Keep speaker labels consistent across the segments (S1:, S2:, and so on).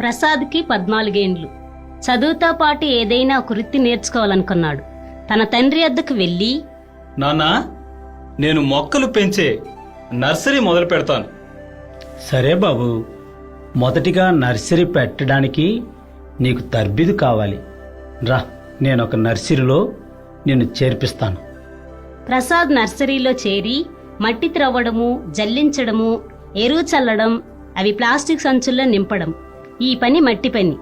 S1: ప్రసాద్కి పద్నాలుగేండ్లు. చదువుతో పాటు ఏదైనా ఒక వృత్తి నేర్చుకోవాలనుకున్నాడు. తన తండ్రి వద్దకు వెళ్ళి
S2: నాన్నా నేను మొక్కలు పెంచే నర్సరీ మొదలు పెడతాను.
S3: సరే బాబు మొదటిగా నర్సరీ పెట్టడానికి నీకు తర్బీదు కావాలి. రా నేను ఒక నర్సరీలో నిన్ను చేర్పిస్తాను.
S1: ప్రసాద్ నర్సరీలో చేరి మట్టి త్రవ్వడము జల్లించడము ఎరువు చల్లడం అవి ప్లాస్టిక్ సంచుల్లో నింపడం. ఈ పని మట్టి పని.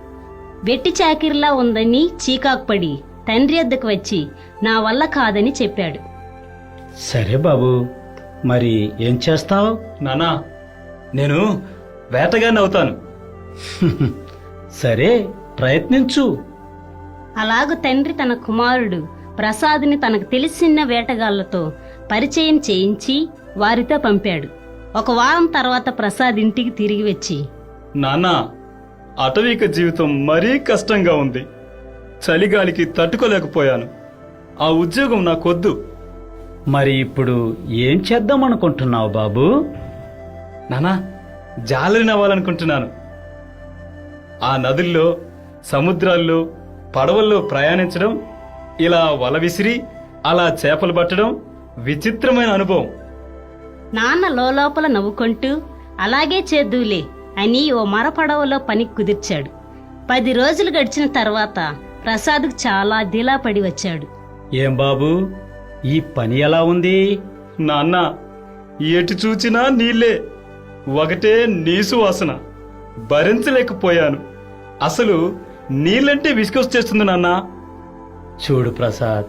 S1: వెట్టి చాకిరిలా ఉందని చీకాకుపడి తండ్రి వద్దకు వచ్చి నా వల్ల కాదని చెప్పాడు.
S3: సరే బాబు మరి ఏం చేస్తావు?
S2: నానా నేను వేటగాన్ని అవుతాను.
S3: సరే ప్రయత్నించు.
S1: అలాగు తండ్రి తన కుమారుడు ప్రసాద్ని తనకు తెలిసిన వేటగాళ్ళతో పరిచయం చేయించి వారితో పంపాడు. ఒక వారం తర్వాత ప్రసాద్ ఇంటికి తిరిగి వచ్చి
S2: నాన్నా అటవీక జీవితం మరీ కష్టంగా ఉంది. చలిగాలికి తట్టుకోలేకపోయాను. ఆ ఉద్యోగం నాకొద్దు.
S3: మరి ఇప్పుడు ఏం చేద్దాం అనుకుంటున్నావు బాబు?
S2: నానా జాలరిని అవ్వాలనుకుంటున్నాను ఆ నదుల్లో సముద్రాల్లో పడవల్లో ప్రయాణించడం ఇలా వల విసిరి అలా చేపలు పట్టడం విచిత్రమైన అనుభవం.
S1: నాన్న లోపల నవ్వుకుంటూ అలాగే చేద్దులే అని ఓ మరపడవలో పని కుదిర్చాడు. పది రోజులు గడిచిన తర్వాత ప్రసాద్కు చాలా దిలా పడి వచ్చాడు.
S3: ఏం బాబు ఈ పని ఎలా ఉంది?
S2: నాన్న ఎటు చూచినా నీళ్ళే. ఒకటే నీసు వాసన. భరించలేకపోయాను. అసలు నీళ్ళంటే విసుకొచ్చేస్తుంది నాన్న.
S3: చూడు ప్రసాద్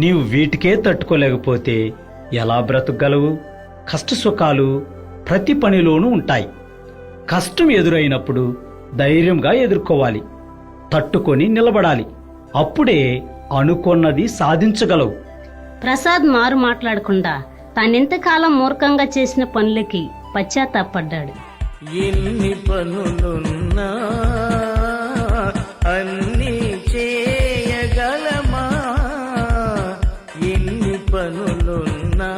S3: నీవు వీటికే తట్టుకోలేకపోతే ఎలా బ్రతకగలవు? కష్ట సుఖాలు ప్రతి పనిలోనూ ఉంటాయి. కష్టం ఎదురైనప్పుడు ధైర్యంగా ఎదుర్కోవాలి. తట్టుకొని నిలబడాలి. అప్పుడే అనుకున్నది సాధించగలవు.
S1: ప్రసాద్ మారు మాట్లాడకుండా తానెంతకాలం మూర్ఖంగా చేసిన పనులకి పశ్చాత్తాపడ్డాడు.
S4: ఎన్ని పనులున్నా అన్ని చేయగలమా? ఎన్ని పనులున్నా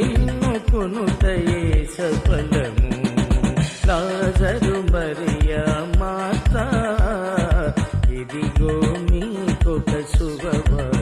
S4: ఎన్నుకొనుటయే సఫలము. లాజరు మరియా మాత ఇదిగో మీకొక శుభవా